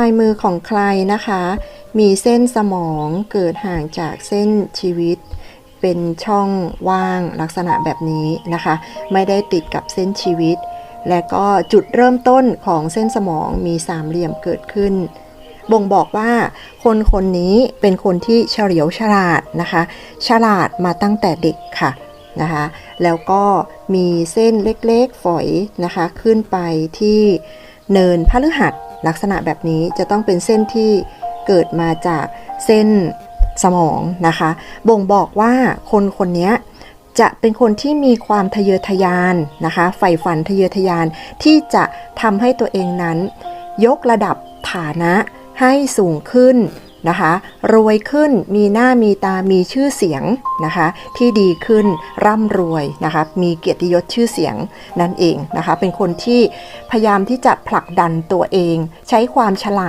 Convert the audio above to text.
ลายมือของใครนะคะ มีเส้นสมองเกิดห่างจากเส้นชีวิต เป็นช่องว่างลักษณะแบบนี้นะคะ ไม่ได้ติดกับเส้นชีวิต และก็จุดเริ่มต้นของเส้นสมองมีสามเหลี่ยมเกิดขึ้น บ่งบอกว่าคนคนนี้เป็นคนที่เฉลียวฉลาดนะคะ ฉลาดมาตั้งแต่เด็กค่ะนะคะแล้วก็มีเส้นเล็กๆฝอยนะคะ ขึ้นไปที่ เนินพฤหัสลักษณะแบบนี้จะต้องเป็นเส้นที่เกิดมาจากเส้นสมองนะคะ บ่งบอกว่าคนคนนี้จะเป็นคนที่มีความทะเยอทะยานนะคะใฝ่ฝันทะเยอทะยานที่จะทำให้ตัวเองนั้น ยกระดับฐานะให้สูงขึ้น นะคะ รวยขึ้นมีหน้ามีตามีชื่อเสียงนะคะ ที่ดีขึ้นร่ำรวยนะคะมีเกียรติยศชื่อเสียงนั่นเองนะคะ เป็นคนที่พยายามที่จะผลักดันตัวเอง ใช้ความฉลาด